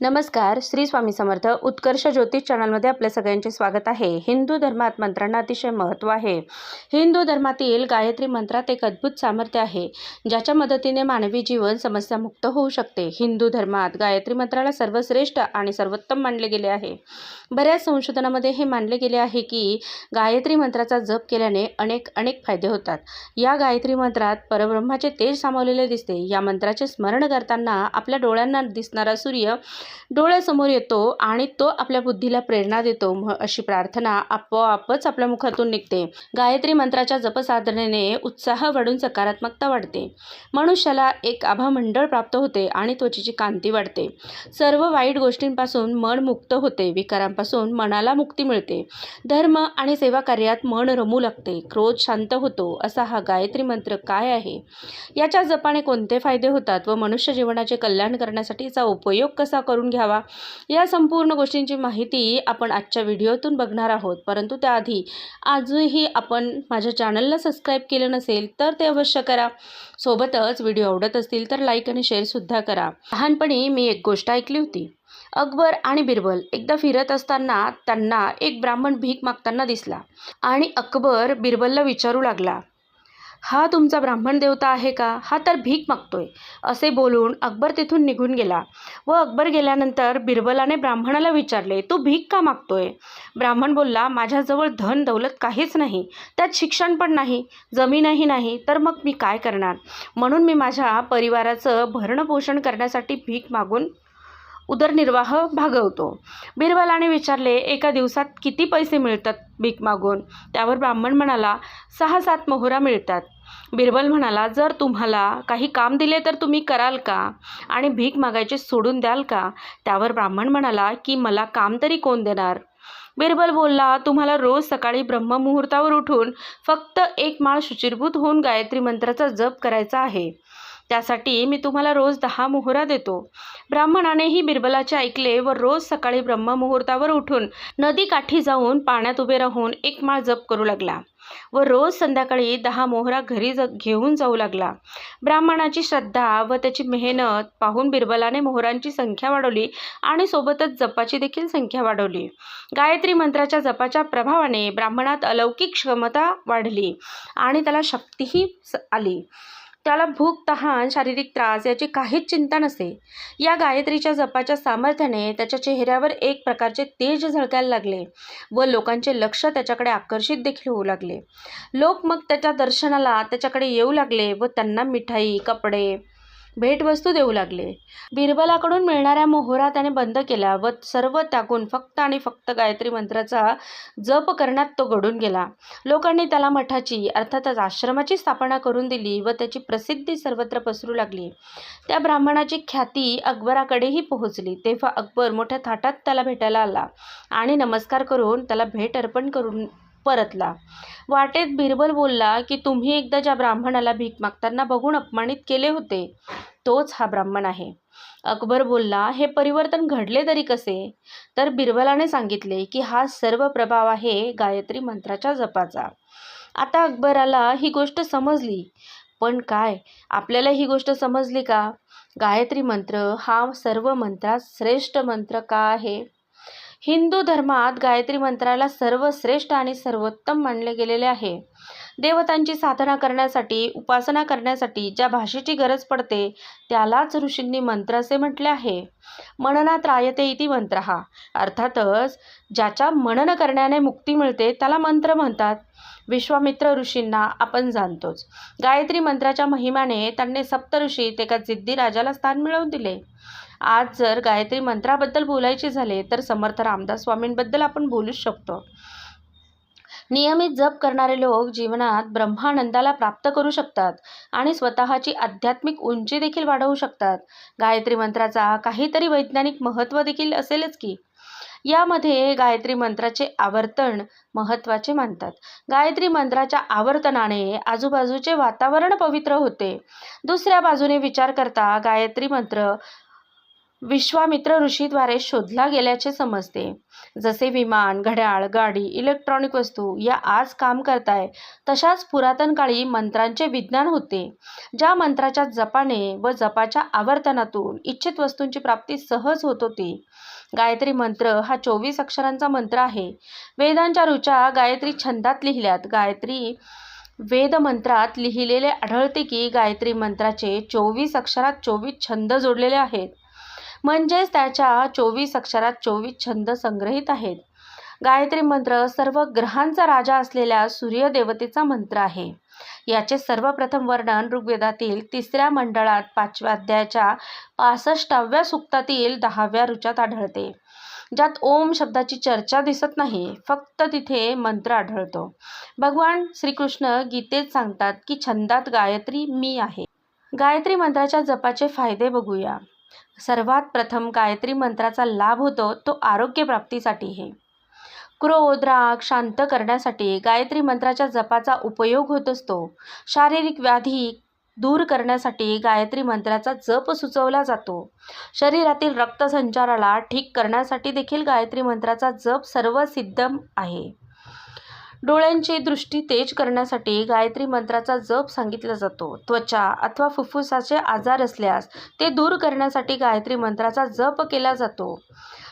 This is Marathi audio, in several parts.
नमस्कार श्री स्वामी समर्थ. उत्कर्ष ज्योतिष चॅनलमध्ये आपल्या सगळ्यांचे स्वागत आहे. हिंदू धर्मात मंत्रांना अतिशय महत्त्व आहे. हिंदू धर्मातील गायत्री मंत्रात एक अद्भुत सामर्थ्य आहे ज्याच्या मदतीने मानवी जीवन समस्यामुक्त होऊ शकते. हिंदू धर्मात गायत्री मंत्राला सर्वश्रेष्ठ आणि सर्वोत्तम मानले गेले आहे. बऱ्याच संशोधनामध्ये हे मानले गेले आहे की गायत्री मंत्राचा जप केल्याने अनेक अनेक फायदे होतात. या गायत्री मंत्रात परब्रह्माचे तेज सामावलेले दिसते. या मंत्राचे स्मरण करताना आपल्या डोळ्यांना दिसणारा सूर्य डोळ्यासमोर येतो आणि तो आपल्या बुद्धीला प्रेरणा देतो अशी प्रार्थना आपोआपच आपल्या मुखातून निघते. गायत्री मंत्राच्या जपसाधनेने उत्साह वाढून सकारात्मकता वाढते. मनुष्याला एक आभामंडळ प्राप्त होते आणि त्वचेची कांती वाढते. सर्व वाईट गोष्टींपासून मन मुक्त होते. विकारांपासून मनाला मुक्ती मिळते. धर्म आणि सेवा कार्यात मन रमू लागते. क्रोध शांत होतो असा हा गायत्री मंत्र काय आहे? याच्या जपाने कोणते फायदे होतात व मनुष्य जीवनाचे कल्याण करण्यासाठी याचा उपयोग कसा करून घ्यावा. या संपूर्ण गोष्टींची माहिती आपण आजच्या व्हिडिओतून बघणार आहोत. परंतु त्याआधी आजही आपण माझ्या चॅनलला सबस्क्राईब केलं नसेल तर ते अवश्य करा. सोबतच व्हिडिओ आवडत असतील तर लाईक आणि शेअरसुद्धा करा. लहानपणी मी एक गोष्ट ऐकली होती. अकबर आणि बिरबल एकदा फिरत असताना त्यांना एक ब्राह्मण भीक मागताना दिसला आणि अकबर बिरबलला विचारू लागला. हा तुमचा ब्राह्मण देवता आहे का? हा तर भीक मागतोय. असे बोलून अकबर तिथून निघून गेला व अकबर गेल्यानंतर बिरबलाने ब्राह्मणाला विचारले तू भीक का मागतोय? ब्राह्मण बोलला माझ्याजवळ धन दौलत काहीच नाही. त्यात शिक्षण पण नाही जमीनही नाही तर मग मी काय करणार? म्हणून मी माझ्या परिवाराचं भरणपोषण करण्यासाठी भीक मागून उदरनिर्वाह भागवतो. बिरबलाने विचारले एका दिवसात किती पैसे मिळतात भीक मागून? त्यावर ब्राह्मण म्हणाला सहा सात मोहरा मिळतात. बिरबल म्हणाला जर तुम्हाला काही काम दिले तर तुम्ही कराल का? आणि भीक मागायचे सोडून द्याल का? त्यावर ब्राह्मण म्हणाला की मला काम तरी कोण देणार? बिरबल बोलला तुम्हाला रोज सकाळी ब्रह्ममुहूर्तावर उठून फक्त एक माळ शुचिरभूत होऊन गायत्री मंत्राचा जप करायचा आहे. त्यासाठी मी तुम्हाला रोज दहा मोहरा देतो. ब्राह्मणानेही बिरबलाचे ऐकले व रोज सकाळी ब्रह्ममुहूर्तावर उठून नदीकाठी जाऊन पाण्यात उभे राहून एक माळ जप करू लागला व रोज संध्याकाळी दहा मोहरा घरी ज घेऊन जाऊ लागला. ब्राह्मणाची श्रद्धा व त्याची मेहनत पाहून बिरबलाने मोहरांची संख्या वाढवली आणि सोबतच जपाची देखील संख्या वाढवली. गायत्री मंत्राच्या जपाच्या प्रभावाने ब्राह्मणात अलौकिक क्षमता वाढली आणि त्याला शक्तीही स- आली. त्याला भूक तहान शारीरिक त्रास याची काहीच चिंता नसे. या गायत्रीच्या जपाच्या सामर्थ्याने त्याच्या चेहऱ्यावर एक प्रकारचे तेज झळकायला लागले व लोकांचे लक्ष त्याच्याकडे आकर्षित देखील होऊ लागले. लोक मग त्याच्या दर्शनाला त्याच्याकडे येऊ लागले व त्यांना मिठाई कपडे भेटवस्तू देऊ लागले. बिरबलाकडून मिळणाऱ्या मोहरा त्याने बंद केला व सर्व त्यागून फक्त आणि फक्त गायत्री मंत्राचा जप करण्यात तो घडून गेला. लोकांनी त्याला मठाची अर्थातच आश्रमाची स्थापना करून दिली व त्याची प्रसिद्धी सर्वत्र पसरू लागली. त्या ब्राह्मणाची ख्याती अकबराकडेही पोहोचली. तेव्हा अकबर मोठ्या थाटात त्याला भेटायला आला आणि नमस्कार करून त्याला भेट अर्पण करून परतला. वाटेत बिरबल बोलला की तुम्ही एकदा ज्या ब्राह्मणाला भीक मागताना बघून अपमानित केले होते तोच हा ब्राह्मण आहे. अकबर बोलला हे परिवर्तन घडले तरी कसे? तर बिरबलाने सांगितले की हा सर्व प्रभाव आहे गायत्री मंत्राच्या जपाचा. आता अकबराला ही गोष्ट समजली. पण काय? आपल्याला ही गोष्ट समजली का? गायत्री मंत्र हा सर्व मंत्रात श्रेष्ठ मंत्र का आहे? हिंदू धर्मात गायत्री मंत्राला सर्वश्रेष्ठ आणि सर्वोत्तम मानले गेलेले आहे. देवतांची साधना करण्यासाठी उपासना करण्यासाठी ज्या भाषेची गरज पडते त्यालाच ऋषींनी मंत्र असे म्हटले आहे. मननात रायते इति मंत्र. हा अर्थातच ज्याच्या मनन करण्याने मुक्ती मिळते त्याला मंत्र म्हणतात. विश्वामित्र ऋषींना आपण जाणतोच. गायत्री मंत्राच्या महिमाने त्यांनी सप्तऋषीत एका जिद्दी राजाला स्थान मिळवून दिले. आज जर गायत्री मंत्राबद्दल बोलायचे झाले तर समर्थ रामदास स्वामींबद्दल आपण बोलूच शकतो. नियमित जप करणारे लोक जीवनात ब्रह्मानंदाला प्राप्त करू शकतात आणि स्वतःची आध्यात्मिक उंची देखील वाढवू शकतात. गायत्री मंत्राचा काहीतरी वैज्ञानिक महत्त्व देखील असेलच की यामध्ये गायत्री मंत्राचे आवर्तन महत्त्वाचे मानतात. गायत्री मंत्राच्या आवर्तनाने आजूबाजूचे वातावरण पवित्र होते. दुसऱ्या बाजूने विचार करता गायत्री मंत्र विश्वामित्र ऋषीद्वारे शोधला गेल्याचे समजते. जसे विमान घड्याळ गाडी इलेक्ट्रॉनिक वस्तू या आज काम करताय तशाच पुरातन काळी मंत्रांचे विज्ञान होते ज्या मंत्राच्या जपाने व जपाच्या आवर्तनातून इच्छित वस्तूंची प्राप्ती सहज होत होती. गायत्री मंत्र हा चोवीस अक्षरांचा मंत्र आहे. वेदांच्या ऋचा गायत्री छंदात लिहिल्यात. गायत्री वेद मंत्रात लिहिलेले आढळते की गायत्री मंत्राचे चोवीस अक्षरात चोवीस छंद जोडलेले आहेत. म्हणजेच त्याच्या चोवीस अक्षरात चोवीस छंद संग्रहित आहेत. गायत्री मंत्र सर्व ग्रहांचा राजा असलेल्या सूर्यदेवतेचा मंत्र आहे. याचे सर्वप्रथम वर्णन ऋग्वेदातील तिसऱ्या मंडळात पाचव्या अध्यायाच्या पासष्टाव्या सुक्तातील दहाव्या रुचात आढळते. ज्यात ओम शब्दाची चर्चा दिसत नाही फक्त तिथे मंत्र आढळतो. भगवान श्रीकृष्ण गीतेत सांगतात की छंदात गायत्री मी आहे. गायत्री मंत्राच्या जपाचे फायदे बघूया. सर्वात प्रथम गायत्री मंत्राचा लाभ होतो तो आरोग्यप्राप्तीसाठी आहे. क्रोध राग शांत करण्यासाठी गायत्री मंत्राच्या जपाचा उपयोग होत असतो. शारीरिक व्याधी दूर करण्यासाठी गायत्री मंत्राचा जप सुचवला जातो. शरीरातील रक्तसंचाराला ठीक करण्यासाठी देखील गायत्री मंत्राचा जप सर्वसिद्ध आहे. डोळ्यांची दृष्टी तेज करण्यासाठी गायत्री मंत्राचा जप सांगितला जातो. त्वचा अथवा फुफ्फुसाचे आजार असल्यास ते दूर करण्यासाठी गायत्री मंत्राचा जप केला जातो.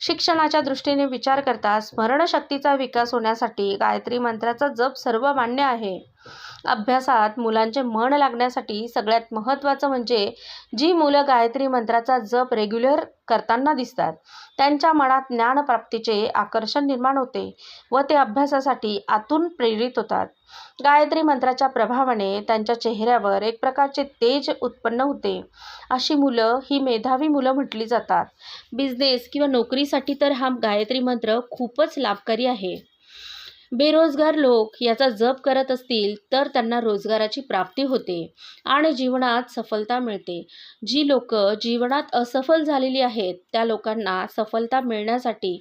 शिक्षणाच्या दृष्टीने विचार करता स्मरणशक्तीचा विकास होण्यासाठी गायत्री मंत्राचा जप सर्व मान्य आहे. अभ्यासात मुलांचे मन लागण्यासाठी सगळ्यात महत्त्वाचं म्हणजे जी मुलं गायत्री मंत्राचा जप रेग्युलर करताना दिसतात त्यांच्या मनात ज्ञानप्राप्तीचे आकर्षण निर्माण होते व ते अभ्यासासाठी आतून प्रेरित होतात. गायत्री मंत्राच्या प्रभावाने त्यांच्या चेहऱ्यावर एक प्रकारचे तेज उत्पन्न होते. अशी मुलं ही मेधावी मुलं म्हटली जातात. बिझनेस किंवा नोकरीसाठी तर हा गायत्री मंत्र खूपच लाभकारी आहे. बेरोजगार लोक याचा जप करत असतील तर त्यांना रोजगाराची प्राप्ती होते आणि जीवनात सफलता मिळते. जी लोक जीवनात असफल झालेली आहेत त्या लोकांना सफलता मिळण्यासाठी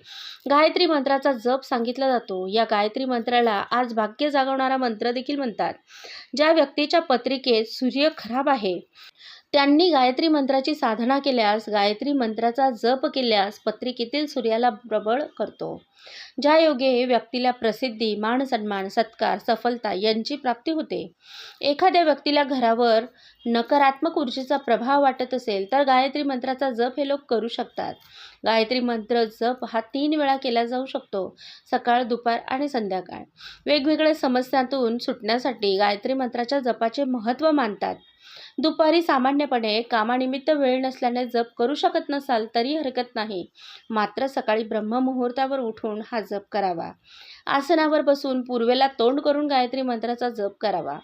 गायत्री मंत्राचा जप सांगितला जातो. या गायत्री मंत्राला आज भाग्य जागवणारा मंत्र देखील म्हणतात. ज्या व्यक्तीच्या पत्रिकेत सूर्य खराब आहे त्यांनी गायत्री मंत्राची साधना केल्यास गायत्री मंत्राचा जप केल्यास पत्रिकेतील सूर्याला प्रबळ करतो. ज्या योगे व्यक्तीला प्रसिद्धी मान सन्मान सत्कार सफलता यांची प्राप्ती होते. एखाद्या व्यक्तीला घरावर नकारात्मक ऊर्जेचा प्रभाव वाटत असेल तर गायत्री मंत्राचा जप हे लोक करू शकतात. गायत्री मंत्र जप हा तीन वेळा केला जाऊ शकतो सकाळ दुपार आणि संध्याकाळ. वेगवेगळ्या समस्यांतून सुटण्यासाठी गायत्री मंत्राच्या जपाचे महत्त्व मानतात. दुपारी सामान्यपणे कामानिमित्त वेळ नसल्याने जप करू शकत नसाल तरी हरकत नाही. मात्र सकाळी ब्रह्ममुहूर्तावर उठून हा जप करावा. आसनावर बसून पूर्वेला तोंड करून गायत्री मंत्राचा जप करावा.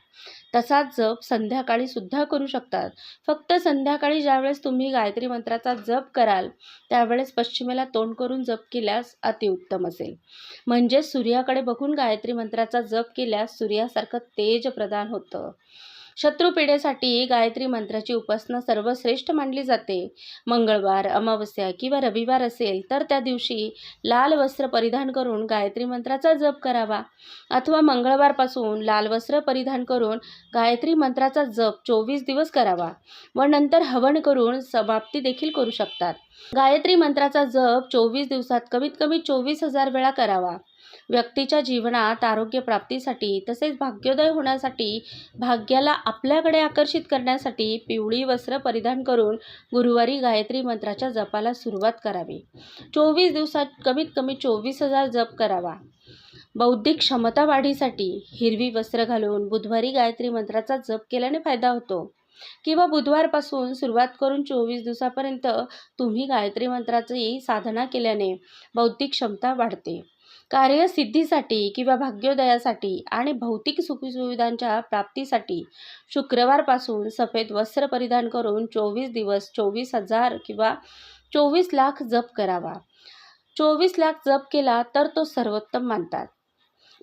तसाच जप संध्याकाळी सुद्धा करू शकतात. फक्त संध्याकाळी ज्यावेळेस तुम्ही गायत्री मंत्राचा जप कराल त्यावेळेस पश्चिमेला तोंड करून जप केल्यास अतिउत्तम असेल. म्हणजे सूर्याकडे बघून गायत्री मंत्राचा जप केल्यास सूर्यासारखं तेज प्रदान होतं. शत्रुपिढेसाठी गायत्री मंत्राची उपासना सर्वश्रेष्ठ मानली जाते. मंगळवार अमावस्या किंवा रविवार असेल तर त्या दिवशी लाल वस्त्र परिधान करून गायत्री मंत्राचा जप करावा. अथवा मंगळवारपासून लाल वस्त्र परिधान करून गायत्री मंत्राचा जप चोवीस दिवस करावा व नंतर हवन करून समाप्ती देखील करू शकतात. गायत्री मंत्राचा जप चोवीस दिवसात कमीत कमी चोवीस हजार वेळा करावा. व्यक्तीच्या जीवनात आरोग्य प्राप्तीसाठी तसेच भाग्योदय होण्यासाठी भाग्याला आपल्याकडे आकर्षित करण्यासाठी पिवळी वस्त्र परिधान करून गुरुवारी गायत्री मंत्राच्या जपाला सुरुवात करावी. चोवीस दिवसात कमीत कमी चोवीस हजार जप करावा. बौद्धिक क्षमता वाढीसाठी हिरवी वस्त्र घालून बुधवारी गायत्री मंत्राचा जप केल्याने फायदा होतो. किंवा बुधवारपासून सुरुवात करून चोवीस दिवसापर्यंत तुम्ही गायत्री मंत्राची साधना केल्याने बौद्धिक क्षमता वाढते. कार्यसिद्धीसाठी किंवा भाग्योदयासाठी आणि भौतिक सुखसुविधांच्या प्राप्तीसाठी शुक्रवारपासून सफेद वस्त्र परिधान करून चोवीस दिवस चोवीस हजार किंवा चोवीस लाख जप करावा. चोवीस लाख जप केला तर तो सर्वोत्तम मानतात.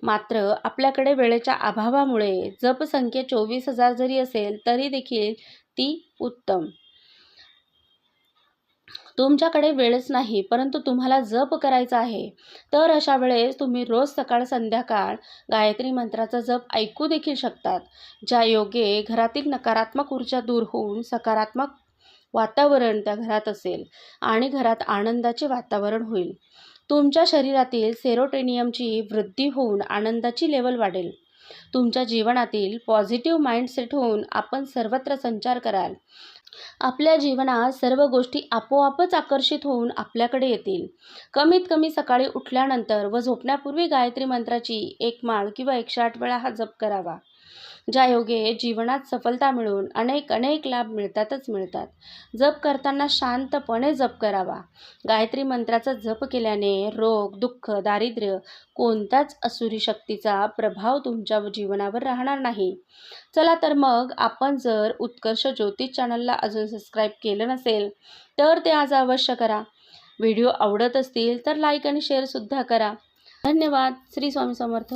मात्र आपल्याकडे वेळेच्या अभावामुळे जप संख्या चोवीस हजार जरी असेल तरी देखील ती उत्तम. तुमच्याकडे वेळच नाही परंतु तुम्हाला जप करायचा आहे. तर अशा वेळेस तुम्ही रोज सकाळ संध्याकाळ गायत्री मंत्राचा जप ऐकू देखील शकतात ज्या योगे घरातील नकारात्मक ऊर्जा दूर होऊन सकारात्मक वातावरण त्या घरात असेल आणि घरात आनंदाचे वातावरण होईल. तुमच्या शरीरातील सेरोटेनियमची वृद्धी होऊन आनंदाची लेवल वाढेल. तुमच्या जीवनातील पॉझिटिव्ह माइंडसेट होऊन आपण सर्वत्र संचार कराल. आपल्या जीवनात सर्व गोष्टी आपोआपच आकर्षित होऊन आपल्याकडे येतील. कमीत कमी सकाळी उठल्यानंतर व झोपण्यापूर्वी गायत्री मंत्राची एक माळ किंवा एकशे आठ वेळा हा जप करावा. ज्या योगे जीवनात सफलता मिळून अनेक अनेक लाभ मिळतातच मिळतात. जप करताना शांतपणे जप करावा. गायत्री मंत्राचा जप केल्याने रोग दुःख दारिद्र्य कोणत्याच असुरी शक्तीचा प्रभाव तुमच्या जीवनावर राहणार नाही. चला तर मग आपण जर उत्कर्ष ज्योतिष चॅनलला अजून सबस्क्राईब केलं नसेल तर ते आज अवश्य करा. व्हिडिओ आवडत असतील तर लाईक आणि शेअरसुद्धा करा. धन्यवाद. श्री स्वामी समर्थ.